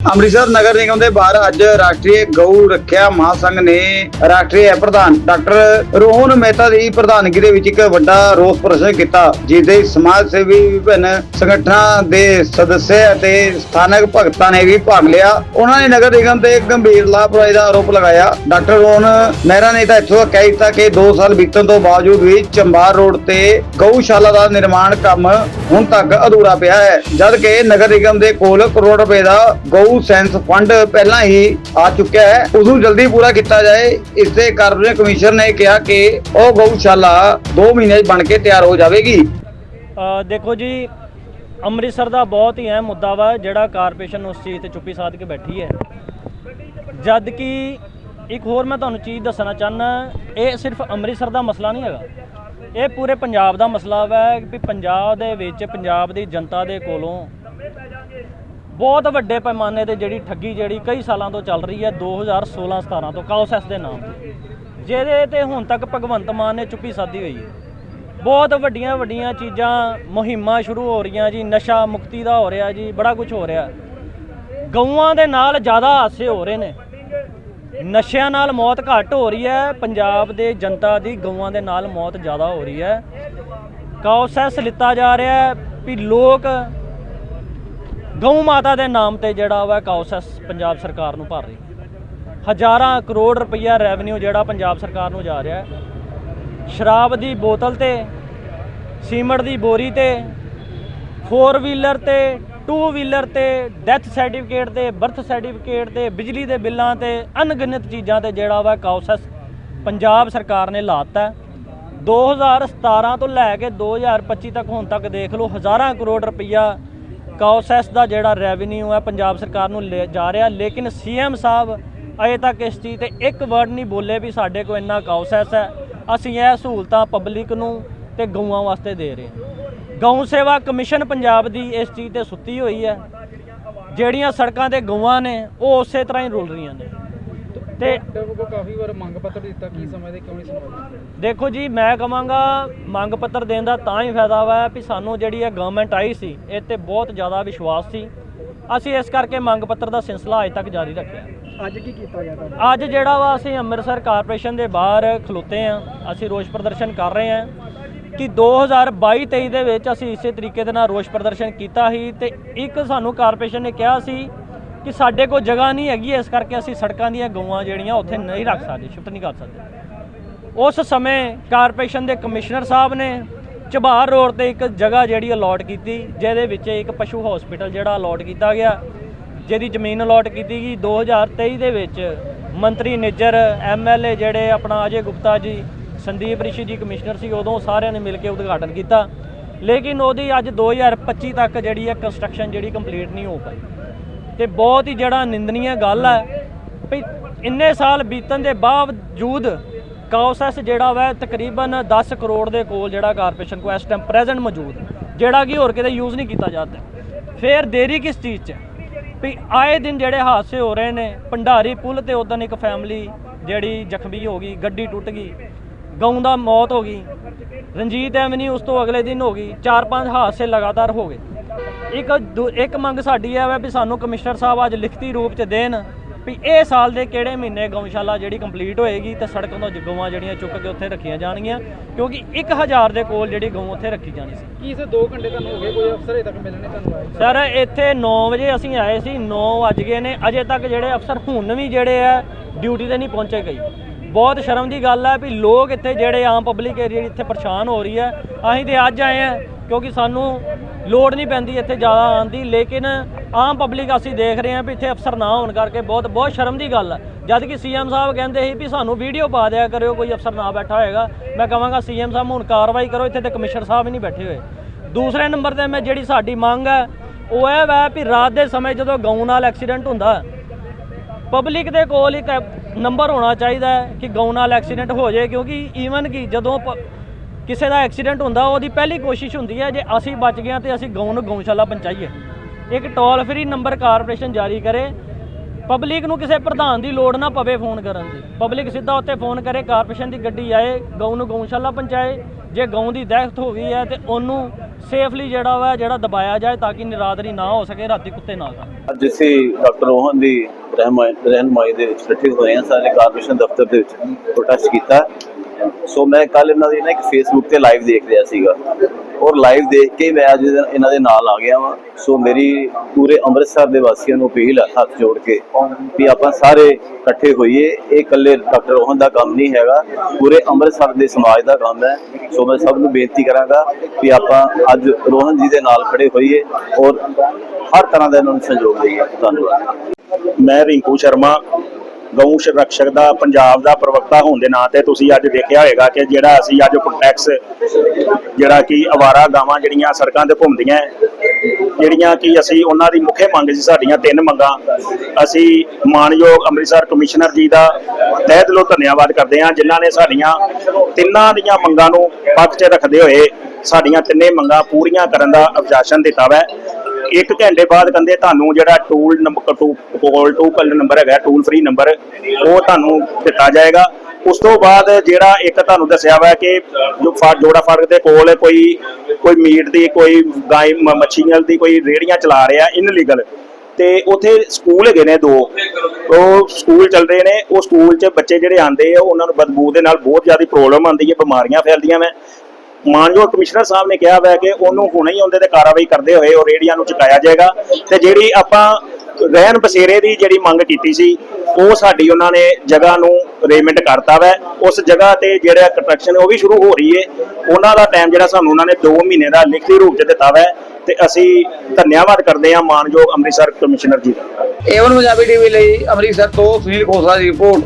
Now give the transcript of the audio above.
ਅੰਮ੍ਰਿਤਸਰ ਨਗਰ ਨਿਗਮ ਦੇ ਬਾਹਰ ਅੱਜ ਰਾਸ਼ਟਰੀ ਗਊ ਰੱਖਿਆ ਮਹਾਸੰਘ ਨੇ ਰਾਸ਼ਟਰੀ ਪ੍ਰਧਾਨ ਡਾਕਟਰ ਰੋਹਨ ਮਹਿਤਾ ਦੀ ਪ੍ਰਧਾਨਗੀ ਦੇ ਵਿੱਚ ਇੱਕ ਵੱਡਾ ਰੋਸ ਪ੍ਰਦਰਸ਼ਨ ਕੀਤਾ ਜਿਸ ਦੇ ਸਮਾਜ ਸੇਵੀ ਵਿਭਿੰਨ ਸੰਗਠਨਾਂ ਦੇ ਸਦੱਸਿਆ ਅਤੇ ਸਥਾਨਕ ਭਗਤਾਂ ਨੇ ਵੀ ਭਾਗ ਲਿਆ। ਉਹਨਾਂ ਨੇ ਨਗਰ ਨਿਗਮ ਤੇ ਗੰਭੀਰ ਲਾਪਰਵਾਹੀ ਦਾ ਆਰੋਪ ਲਗਾਇਆ। ਡਾਕਟਰ ਰੋਹਨ ਮਹਿਰਾ ਨੇ ਤਾਂ ਇੱਥੋਂ ਕਹਿ ਦਿੱਤਾ ਕਿ 2 ਸਾਲ ਬੀਤਣ ਤੋਂ ਬਾਵਜੂਦ ਵੀ ਚੰਬਾਰ ਰੋਡ ਤੇ ਗਊਸ਼ਾਲਾ ਦਾ ਨਿਰਮਾਣ ਕੰਮ ਹੁਣ ਤੱਕ ਅਧੂਰਾ ਪਿਆ ਹੈ ਜਦ ਕਿ ਨਗਰ ਨਿਗਮ ਦੇ ਕੋਲ ਕਰੋੜ ਰੁਪਏ ਦਾ ਗਊ ਸੈਂਸ ਫੰਡ ਪਹਿਲਾਂ ਹੀ ਆ ਚੁੱਕਿਆ ਹੈ। ਉਸ ਨੂੰ ਜਲਦੀ ਪੂਰਾ ਕੀਤਾ ਜਾਏ। ਇਸ ਦੇ ਕਾਰਪੋਰੇਸ਼ਨ ਕਮਿਸ਼ਨਰ ਨੇ ਕਿਹਾ ਕਿ ਉਹ ਗਊਸ਼ਾਲਾ 2 ਮਹੀਨੇ ਬਣ ਕੇ ਤਿਆਰ ਹੋ ਜਾਵੇਗੀ। ਦੇਖੋ ਜੀ, ਅੰਮ੍ਰਿਤਸਰ ਦਾ ਬਹੁਤ ਹੀ ਅਹਿਮ ਮੁੱਦਾ ਵਾ, ਜਿਹੜਾ ਕਾਰਪੋਰੇਸ਼ਨ ਉਸ ਚੀਜ਼ ਤੇ ਚੁੱਪੀ ਸਾਧ ਕੇ ਬੈਠੀ ਹੈ। ਜਦ ਕਿ ਇੱਕ ਹੋਰ ਮੈਂ ਤੁਹਾਨੂੰ ਚੀਜ਼ ਦੱਸਣਾ ਚਾਹਨਾ ਇਹ ਸਿਰਫ ਅੰਮ੍ਰਿਤਸਰ ਦਾ ਮਸਲਾ ਨਹੀਂ ਹੈਗਾ। ਇਹ ਪੂਰੇ ਪੰਜਾਬ ਦਾ ਮਸਲਾ ਵਾ ਵੀ ਪੰਜਾਬ ਦੇ ਵਿੱਚ ਪੰਜਾਬ ਦੀ ਜਨਤਾ ਦੇ ਕੋਲੋਂ ਬਹੁਤ ਵੱਡੇ ਪੈਮਾਨੇ ਤੇ ਜਿਹੜੀ ਠੱਗੀ ਜਿਹੜੀ ਕਈ ਸਾਲਾਂ ਤੋਂ ਚੱਲ ਰਹੀ ਹੈ 2016-17 ਤੋਂ ਕਾਉਸੈਸ ਦੇ ਨਾਮ ਤੇ। ਜਿਹਦੇ ਤੇ ਹੁਣ ਤੱਕ ਭਗਵੰਤ ਮਾਨ ਨੇ ਚੁੱਪੀ ਸਾਧੀ ਹੋਈ ਹੈ। ਬਹੁਤ ਵੱਡੀਆਂ ਵੱਡੀਆਂ ਚੀਜ਼ਾਂ, ਮੁਹਿੰਮਾਂ ਸ਼ੁਰੂ ਹੋ ਰਹੀਆਂ ਜੀ, ਨਸ਼ਾ ਮੁਕਤੀ ਦਾ ਹੋ ਰਿਹਾ ਜੀ, ਬੜਾ ਕੁਝ ਹੋ ਰਿਹਾ। ਗਊਆਂ ਦੇ ਨਾਲ ਜ਼ਿਆਦਾ ਹਾਸੇ ਹੋ ਰਹੇ ਨੇ। ਨਸ਼ਿਆਂ ਨਾਲ ਮੌਤ ਘੱਟ ਹੋ ਰਹੀ ਹੈ, ਪੰਜਾਬ ਦੇ ਜਨਤਾ ਦੀ ਗਊਆਂ ਦੇ ਨਾਲ ਮੌਤ ਜ਼ਿਆਦਾ ਹੋ ਰਹੀ ਹੈ। ਕਾਉਸੈਸ ਲਿੱਤਾ ਜਾ ਰਿਹਾ ਵੀ ਲੋਕ ਗਊ ਮਾਤਾ ਦੇ ਨਾਮ ਤੇ ਜਿਹੜਾ ਵਾ ਕਾਉਸੈਸ ਪੰਜਾਬ ਸਰਕਾਰ ਨੂੰ ਭਰ ਰਹੀ। ਹਜ਼ਾਰਾਂ ਕਰੋੜ ਰੁਪਈਆ ਰੈਵਨਿਊ ਜਿਹੜਾ ਪੰਜਾਬ ਸਰਕਾਰ ਨੂੰ ਜਾ ਰਿਹਾ ਸ਼ਰਾਬ ਦੀ ਬੋਤਲ ਤੇ, ਸੀਮਟ ਦੀ ਬੋਰੀ ਤੇ ਫੋਰ ਵੀਲਰ ਤੇ ਟੂ ਵੀਲਰ ਤੇ ਡੈਥ ਸਰਟੀਫਿਕੇਟ ਤੇ ਬਰਥ ਸਰਟੀਫਿਕੇਟ ਤੇ, ਬਿਜਲੀ ਦੇ ਬਿੱਲਾਂ ਤੇ, ਅਣਗਿਣਤ ਚੀਜ਼ਾਂ ਤੇ ਜਿਹੜਾ ਵਾ ਕਾਉਸੈਸ ਪੰਜਾਬ ਸਰਕਾਰ ਨੇ ਲਾਤਾ ਹੈ। 2017 ਤੋਂ ਲੈ ਕੇ 2025 ਤੱਕ ਹੁਣ ਤੱਕ ਦੇਖ ਲਓ, ਹਜ਼ਾਰਾਂ ਕਰੋੜ ਰੁਪਈਆ ਕਾਉਸੈਸ ਦਾ ਜਿਹੜਾ ਰੈਵਨਿਊ ਹੈ, ਪੰਜਾਬ ਸਰਕਾਰ ਨੂੰ ਲੈ ਜਾ ਰਿਹਾ, ਲੇਕਿਨ ਸੀਐਮ ਸਾਹਿਬ ਅਜੇ ਤੱਕ ਇਸ ਚੀਜ਼ ਤੇ ਇੱਕ ਵਰਡ ਨਹੀਂ ਬੋਲੇ ਵੀ ਸਾਡੇ ਕੋਲ ਇੰਨਾ ਕਾਉਸੈਸ ਹੈ। ਅਸੀਂ ਇਹ ਸਹੂਲਤਾਂ ਪਬਲਿਕ ਨੂੰ ਤੇ ਗਊਆਂ ਵਾਸਤੇ ਦੇ ਰਹੇ ਹਾਂ। ਗਊ ਸੇਵਾ ਕਮਿਸ਼ਨ ਪੰਜਾਬ ਦੀ ਇਸ ਚੀਜ਼ ਤੇ ਸੁੱਤੀ ਹੋਈ ਹੈ। ਜਿਹੜੀਆਂ ਸੜਕਾਂ ਤੇ ਗਊਆਂ ਨੇ, ਉਹ ਉਸੇ ਤਰ੍ਹਾਂ ਹੀ ਰੁਲ ਰਹੀਆਂ ਨੇ। ਤੇ ਡਾਕਟਰ ਕੋ ਕਾਫੀ ਵਾਰ ਮੰਗ ਪੱਤਰ ਦਿੱਤਾ ਕੀ ਸਮਝਦੇ ਕਿਉਂ ਨਹੀਂ ਸੁਣਵਾਈ ਦੇਖੋ ਜੀ ਮੈਂ ਕਹਾਂਗਾ ਮੰਗ ਪੱਤਰ ਦੇਣ ਦਾ ਤਾਂ ਹੀ ਫਾਇਦਾ ਵਾ ਵੀ ਸਾਨੂੰ ਜਿਹੜੀ ਇਹ ਗਵਰਨਮੈਂਟ ਆਈ ਸੀ ਇਹ ਤੇ ਬਹੁਤ ਜ਼ਿਆਦਾ ਵਿਸ਼ਵਾਸ ਸੀ। ਅਸੀਂ ਇਸ ਕਰਕੇ ਮੰਗ ਪੱਤਰ ਦਾ ਸਿਲਸਿਲਾ ਅਜੇ ਤੱਕ ਜਾਰੀ ਰੱਖਿਆ। ਅੱਜ ਕੀ ਕੀਤਾ ਗਿਆ ਤੁਹਾਡਾ? ਅੱਜ ਜਿਹੜਾ ਵਾ ਅਸੀਂ ਅੰਮ੍ਰਿਤਸਰ ਕਾਰਪੋਰੇਸ਼ਨ ਦੇ ਬਾਹਰ ਖਲੋਤੇ ਆ ਅਸੀਂ ਰੋਸ ਪ੍ਰਦਰਸ਼ਨ ਕਰ ਰਹੇ ਆ ਕਿ 2022-23 ਦੇ ਵਿੱਚ ਅਸੀਂ ਇਸੇ ਤਰੀਕੇ ਦੇ ਨਾਲ ਰੋਸ ਪ੍ਰਦਰਸ਼ਨ ਕੀਤਾ ਸੀ ਤੇ ਇੱਕ ਸਾਨੂੰ ਕਾਰਪੋਰੇਸ਼ਨ ਨੇ ਕਿਹਾ ਸੀ ਕਿ ਸਾਡੇ ਕੋਲ ਜਗ੍ਹਾ ਨਹੀਂ ਹੈਗੀ, ਇਸ ਕਰਕੇ ਅਸੀਂ ਸੜਕਾਂ ਦੀਆਂ ਗਊਆਂ ਜਿਹੜੀਆਂ ਉੱਥੇ ਨਹੀਂ ਰੱਖ ਸਕਦੇ, ਸ਼ਿਫਟ ਨਹੀਂ ਕਰ ਸਕਦੇ। ਉਸ ਸਮੇਂ ਕਾਰਪੋਰੇਸ਼ਨ ਦੇ ਕਮਿਸ਼ਨਰ ਸਾਹਿਬ ਨੇ ਚਬਾਰ ਰੋਡ ਤੇ ਇੱਕ ਜਗ੍ਹਾ ਜਿਹੜੀ ਅਲਾਟ ਕੀਤੀ, ਜਿਹਦੇ ਵਿੱਚ ਇੱਕ ਪਸ਼ੂ ਹਸਪੀਟਲ ਜਿਹੜਾ ਅਲਾਟ ਕੀਤਾ ਗਿਆ। ਜਿਹਦੀ ਜ਼ਮੀਨ ਅਲਾਟ ਕੀਤੀ ਗਈ। 2023 ਦੇ ਵਿੱਚ ਮੰਤਰੀ ਨਿੱਜਰ ਐਮਐਲਏ ਜਿਹੜੇ ਆਪਣਾ ਅਜੇ ਗੁਪਤਾ ਜੀ, ਸੰਦੀਪ ਰਿਸ਼ੀ ਜੀ ਕਮਿਸ਼ਨਰ ਸੀ, ਉਦੋਂ ਸਾਰਿਆਂ ਨੇ ਮਿਲ ਕੇ ਉਦਘਾਟਨ ਕੀਤਾ। ਲੇਕਿਨ ਉਹਦੀ ਅੱਜ 2025 ਤੱਕ ਜਿਹੜੀ ਹੈ ਕੰਸਟਰਕਸ਼ਨ ਜਿਹੜੀ ਕੰਪਲੀਟ ਨਹੀਂ ਹੋ ਪਾਈ। ਤੇ ਬਹੁਤ ਹੀ ਜਿਹੜਾ ਨਿੰਦਨੀय ਗੱਲ ਹੈ ਵੀ ਇੰਨੇ ਸਾਲ ਬੀਤਣ ਦੇ ਬਾਵਜੂਦ ਕਾਉਸੈਸ ਜਿਹੜਾ ਵਾ ਤਕਰੀਬਨ 10 ਕਰੋੜ ਦੇ ਕੋਲ ਜਿਹੜਾ ਕਾਰਪੋਰੇਸ਼ਨ ਕੋ ਇਸ ਟਾਈਮ ਪ੍ਰੈਜ਼ੈਂਟ ਮੌਜੂਦ ਜਿਹੜਾ ਕਿ ਹੋਰ ਕਿਤੇ ਯੂਜ਼ ਨਹੀਂ ਕੀਤਾ ਜਾਂਦਾ ਫਿਰ ਦੇਰੀ ਕਿਸ ਚੀਜ਼ 'ਚ? ਵੀ ਆਏ ਦਿਨ ਜਿਹੜੇ ਹਾਦਸੇ ਹੋ ਰਹੇ ਨੇ, ਭੰਡਾਰੀ ਪੁਲ ਤੇ ਉਦੋਂ ਇੱਕ ਫੈਮਿਲੀ ਜਿਹੜੀ ਜ਼ਖਮੀ ਹੋ ਗਈ, ਗੱਡੀ ਟੁੱਟ ਗਈ, ਗਊ ਦਾ ਮੌਤ ਹੋ ਗਈ, ਰਣਜੀਤ ਐਵਨਿਊ ਉਸ ਤੋਂ ਅਗਲੇ ਦਿਨ ਹੋ ਗਈ, ਚਾਰ ਪੰਜ ਹਾਦਸੇ ਲਗਾਤਾਰ ਹੋ ਗਏ। ਇੱਕ ਦੂ- ਇੱਕ ਮੰਗ ਸਾਡੀ ਹੈ ਵਾ ਸਾਨੂੰ ਕਮਿਸ਼ਨਰ ਸਾਹਿਬ ਅੱਜ ਲਿਖਤੀ ਰੂਪ ਚ ਦੇਣ ਵੀ ਇਹ ਸਾਲ ਦੇ ਕਿਹੜੇ ਮਹੀਨੇ ਗਊਸ਼ਾਲਾ ਜਿਹੜੀ ਕੰਪਲੀਟ ਹੋਏਗੀ ਤੇ ਸੜਕਾਂ ਤੋਂ ਗਊਆਂ ਜਿਹੜੀਆਂ ਚੁੱਕ ਕੇ ਉੱਥੇ ਰੱਖੀਆਂ ਜਾਣਗੀਆਂ ਕਿਉਂਕਿ 1000 ਦੇ ਕੋਲ ਜਿਹੜੀ ਗਊ ਉੱਥੇ ਰੱਖੀ ਜਾਣੀ ਸੀ। ਕੀ ਇਸੇ 2 ਘੰਟੇ ਤੁਹਾਨੂੰ ਹੋ ਗਏ ਕੋਈ ਅਫਸਰ ਅਜੇ ਤੱਕ ਮਿਲਣੇ ਤੁਹਾਨੂੰ ਆਏ? ਸਰ ਇੱਥੇ 9 ਵਜੇ ਅਸੀਂ ਆਏ ਸੀ 9 ਵੱਜ ਗਏ ਨੇ ਅਜੇ ਤੱਕ ਜਿਹੜੇ ਅਫਸਰ ਹੁਣ ਵੀ ਜਿਹੜੇ ਆ ਡਿਊਟੀ ਤੇ ਨਹੀਂ ਪਹੁੰਚੇ ਗਈ ਬਹੁਤ ਸ਼ਰਮ ਦੀ ਗੱਲ ਹੈ ਵੀ ਲੋਕ ਇੱਥੇ ਜਿਹੜੇ ਆਮ ਪਬਲਿਕ ਏਰੀਆ ਇੱਥੇ ਪਰੇਸ਼ਾਨ ਹੋ ਰਹੀ ਹੈ ਅਸੀਂ ਤੇ ਅੱਜ ਆਏ ਆ ਕਿਉਂਕਿ ਸਾਨੂੰ ਲੋੜ ਨਹੀਂ ਪੈਂਦੀ ਇੱਥੇ ਜ਼ਿਆਦਾ ਆਉਣ ਦੀ, ਲੇਕਿਨ ਆਮ ਪਬਲਿਕ ਅਸੀਂ ਦੇਖ ਰਹੇ ਹਾਂ ਵੀ ਇੱਥੇ ਅਫਸਰ ਨਾ ਹੋਣ ਕਰਕੇ ਬਹੁਤ ਬਹੁਤ ਸ਼ਰਮ ਦੀ ਗੱਲ ਹੈ ਜਦ ਕਿ ਸੀਐਮ ਸਾਹਿਬ ਕਹਿੰਦੇ ਸੀ ਵੀ ਸਾਨੂੰ ਵੀਡੀਓ ਪਾ ਦਿਆ ਕਰਿਓ, ਕੋਈ ਅਫਸਰ ਨਾ ਬੈਠਾ ਹੋਏਗਾ। ਮੈਂ ਕਹਾਂਗਾ ਸੀਐਮ ਸਾਹਿਬ, ਹੁਣ ਕਾਰਵਾਈ ਕਰੋ, ਇੱਥੇ ਤੇ ਕਮਿਸ਼ਨਰ ਸਾਹਿਬ ਹੀ ਨਹੀਂ ਬੈਠੇ ਹੋਏ। ਦੂਸਰੇ ਨੰਬਰ ਤੇ ਮੈਂ ਜਿਹੜੀ ਸਾਡੀ ਮੰਗ ਹੈ ਉਹ ਇਹ ਵੈ ਵੀ ਰਾਤ ਦੇ ਸਮੇਂ ਜਦੋਂ ਗਊ ਨਾਲ ਐਕਸੀਡੈਂਟ ਹੁੰਦਾ ਪਬਲਿਕ ਦੇ ਕੋਲ ਇੱਕ ਨੰਬਰ ਹੋਣਾ ਚਾਹੀਦਾ ਹੈ ਕਿ ਗਊ ਨਾਲ ਐਕਸੀਡੈਂਟ ਹੋ ਜਾਏ, ਕਿਉਂਕਿ ਈਵਨ ਕਿ ਜਦੋਂ ਪ- ਕਿਸੇ ਦਾ ਐਕਸੀਡੈਂਟ ਹੁੰਦਾ, ਉਹਦੀ ਪਹਿਲੀ ਕੋਸ਼ਿਸ਼ ਹੁੰਦੀ ਹੈ ਜੇ ਅਸੀਂ ਬਚ ਗਏ ਹਾਂ ਤੇ ਅਸੀਂ ਗਊ ਨੂੰ ਗਊਸ਼ਾਲਾ ਪਹੁੰਚਾਈਏ। ਇੱਕ ਟੋਲ ਫਰੀ ਨੰਬਰ ਕਾਰਪੋਰੇਸ਼ਨ ਜਾਰੀ ਕਰੇ। ਪਬਲਿਕ ਨੂੰ ਕਿਸੇ ਪ੍ਰਧਾਨ ਦੀ ਲੋੜ ਨਾ ਪਵੇ ਫੋਨ ਕਰਨ ਦੀ। ਪਬਲਿਕ ਸਿੱਧਾ ਉੱਤੇ ਫੋਨ ਕਰੇ, ਕਾਰਪੋਰੇਸ਼ਨ ਦੀ ਗੱਡੀ ਆਏ, ਗਊ ਨੂੰ ਗਊਸ਼ਾਲਾ ਪਹੁੰਚਾਏ। ਜੇ ਗਊ ਦੀ ਦਹਿਸ਼ਤ ਹੋ ਗਈ ਹੈ ਤੇ ਉਹਨੂੰ ਸੇਫਲੀ ਜਿਹੜਾ ਵਾ, ਜਿਹੜਾ ਦਬਾਇਆ ਜਾਏ ਤਾਂ ਕਿ ਨਿਰਾਦਰੀ ਨਾ ਹੋ ਸਕੇ, ਰਾਤੀ ਕੁੱਤੇ ਨਾ ਖਾਣ ਅੱਜ ਅਸੀਂ ਡਾਕਟਰ ਰੋਹਨ ਦੀ ਰਹਿਨਮਾਈ ਦੇ ਵਿੱਚ ਇਕੱਠੇ ਹੋਏ ਹਾਂ। ਸਾਰੇ ਕਾਰਪੋਰੇਸ਼ਨ ਦਫ਼ਤਰ ਦੇ ਵਿੱਚ ਪ੍ਰੋਟੈਸਟ ਕੀਤਾ। ਸੋ ਮੈਂ ਕੱਲ ਇਹਨਾਂ ਦੀ ਨਾ ਇੱਕ ਫੇਸਬੁੱਕ ਤੇ ਲਾਈਵ ਦੇਖ ਰਿਹਾ ਸੀਗਾ। ਔਰ ਲਾਈਵ ਦੇਖ ਕੇ ਮੈਂ ਅੱਜ ਇਹਨਾਂ ਦੇ ਨਾਲ ਆ ਗਿਆ ਵਾਂ। ਸੋ ਮੇਰੀ ਪੂਰੇ ਅੰਮ੍ਰਿਤਸਰ ਦੇ ਵਾਸੀਆਂ ਨੂੰ ਅਪੀਲ ਹੈ ਹੱਥ ਜੋੜ ਕੇ ਵੀ ਆਪਾਂ ਸਾਰੇ ਇਕੱਠੇ ਹੋਈਏ। ਇਹ ਇਕੱਲੇ ਡਾਕਟਰ ਰੋਹਨ ਦਾ ਕੰਮ ਨਹੀਂ ਹੈਗਾ। ਪੂਰੇ ਅੰਮ੍ਰਿਤਸਰ ਦੇ ਸਮਾਜ ਦਾ ਕੰਮ ਹੈ। ਸੋ ਮੈਂ ਸਭ ਨੂੰ ਬੇਨਤੀ ਕਰਾਂਗਾ ਵੀ ਆਪਾਂ ਅੱਜ ਰੋਹਨ ਜੀ ਦੇ ਨਾਲ ਖੜੇ ਹੋਈਏ ਔਰ ਹਰ ਤਰ੍ਹਾਂ ਦਾ ਇਹਨਾਂ ਨੂੰ ਸਹਿਯੋਗ ਦਈਏ। ਧੰਨਵਾਦ। ਮੈਂ ਰਿੰਕੂ ਸ਼ਰਮਾ ਗਊ ਸੰਰਕਸ਼ਕ ਦਾ, ਪੰਜਾਬ ਦਾ ਪ੍ਰਵਕਤਾ ਹੋਣ ਦੇ ਨਾਂ ਤੇ ਤੁਸੀਂ ਅੱਜ ਦੇਖਿਆ ਹੋਵੇਗਾ ਕਿ ਜਿਹੜਾ ਅਸੀਂ ਅੱਜ ਪ੍ਰੋਟੈਕਸ ਜਿਹੜਾ ਕਿ ਅਵਾਰਾ ਗਾਵਾਂ ਜਿਹੜੀਆਂ ਸੜਕਾਂ ਤੇ ਘੁੰਮਦੀਆਂ ਜਿਹੜੀਆਂ ਕਿ ਅਸੀਂ ਉਹਨਾਂ ਦੀ ਮੁੱਖ ਮੰਗ ਸੀ ਸਾਡੀਆਂ ਤਿੰਨ ਮੰਗਾਂ। ਅਸੀਂ ਮਾਨਯੋਗ ਅੰਮ੍ਰਿਤਸਰ ਕਮਿਸ਼ਨਰ ਜੀ ਦਾ ਤਹਿ ਦਿਲੋਂ ਧੰਨਵਾਦ ਕਰਦੇ ਹਾਂ, ਜਿਨ੍ਹਾਂ ਨੇ ਸਾਡੀਆਂ ਤਿੰਨਾਂ ਦੀਆਂ ਮੰਗਾਂ ਨੂੰ ਪੱਖ 'ਚ ਰੱਖਦੇ ਹੋਏ ਸਾਡੀਆਂ ਤਿੰਨੇ ਮੰਗਾਂ ਪੂਰੀਆਂ ਕਰਨ ਦਾ ਅਭਿਆਸ਼ਨ ਦਿੱਤਾ ਵੈ। ਇੱਕ ਘੰਟੇ ਬਾਅਦ ਕਹਿੰਦੇ ਤੁਹਾਨੂੰ ਜਿਹੜਾ toll number to call to call number ਹੈਗਾ ਟੂਲ ਫ੍ਰੀ ਨੰਬਰ ਉਹ ਤੁਹਾਨੂੰ ਦਿੱਤਾ ਜਾਏਗਾ। ਉਸ ਤੋਂ ਬਾਅਦ ਜਿਹੜਾ ਇੱਕ ਤੁਹਾਨੂੰ ਦੱਸਿਆ ਹੋਇਆ ਕਿ ਜੋ ਜੋੜਾ ਫਾਟਕ ਦੇ ਕੋਲ ਕੋਈ ਕੋਈ ਮੀਟ ਦੀ, ਕੋਈ ਗਾਈ ਮੱਛੀਆਂ ਦੀ ਕੋਈ ਰੇੜੀਆਂ ਚਲਾ ਰਿਹਾ ਇਨਲੀਗਲ ਤੇ ਉਥੇ ਸਕੂਲ ਹੈਗੇ ਨੇ ਦੋ। ਉਹ ਸਕੂਲ ਚੱਲ ਰਹੇ ਨੇ। ਉਹ ਸਕੂਲ 'ਚ ਬੱਚੇ ਜਿਹੜੇ ਆਂਦੇ ਆ, ਉਹਨਾਂ ਨੂੰ ਬਦਬੂ ਦੇ ਨਾਲ ਬਹੁਤ ਜ਼ਿਆਦਾ ਪ੍ਰੋਬਲਮ ਆਉਂਦੀ ਹੈ, ਬਿਮਾਰੀਆਂ ਫੈਲਦੀਆਂ ਨੇ ਮਾਨਯੋਗ ਕਮਿਸ਼ਨਰ ਸਾਹਿਬ ਨੇ ਕਿਹਾ ਹੋਇਆ ਕਿ ਉਹਨੂੰ ਹੁਣੇ ਹੀ ਉਹਦੇ ਤੇ ਕਾਰਵਾਈ ਕਰਦੇ ਹੋਏ ਉਹ ਰੇੜੀਆਂ ਨੂੰ ਚੁਕਾਇਆ ਜਾਏਗਾ ਤੇ ਜਿਹੜੀ ਆਪਾਂ ਰਹਿਣ ਬਸੇਰੇ ਦੀ ਜਿਹੜੀ ਮੰਗ ਕੀਤੀ ਸੀ, ਉਹ ਸਾਡੀ ਉਹਨਾਂ ਨੇ ਜਗ੍ਹਾ ਨੂੰ ਅਰੇਂਜਮੈਂਟ ਕਰਤਾ ਵੈ। ਉਸ ਜਗ੍ਹਾ ਤੇ ਜਿਹੜਾ ਕੰਸਟਰਕਸ਼ਨ ਉਹ ਵੀ ਸ਼ੁਰੂ ਹੋ ਰਹੀ ਏ। ਉਹਨਾਂ ਦਾ ਟਾਈਮ ਜਿਹੜਾ ਸਾਨੂੰ ਉਹਨਾਂ ਨੇ 2 ਮਹੀਨੇ ਦਾ ਲਿਖਤੀ ਰੂਪ 'ਚ ਦਿੱਤਾ ਵੈ ਤੇ ਅਸੀਂ ਧੰਨਵਾਦ ਕਰਦੇ ਹਾਂ ਮਾਨਯੋਗ ਅੰਮ੍ਰਿਤਸਰ ਕਮਿਸ਼ਨਰ ਜੀ ਦਾ। ਏਵਨ ਪੰਜਾਬੀ ਟੀਵੀ ਲਈ ਅੰਮ੍ਰਿਤਸਰ ਤੋਂ ਸੁਨੀਲ ਖੋਸਲਾ ਦੀ ਰਿਪੋਰਟ।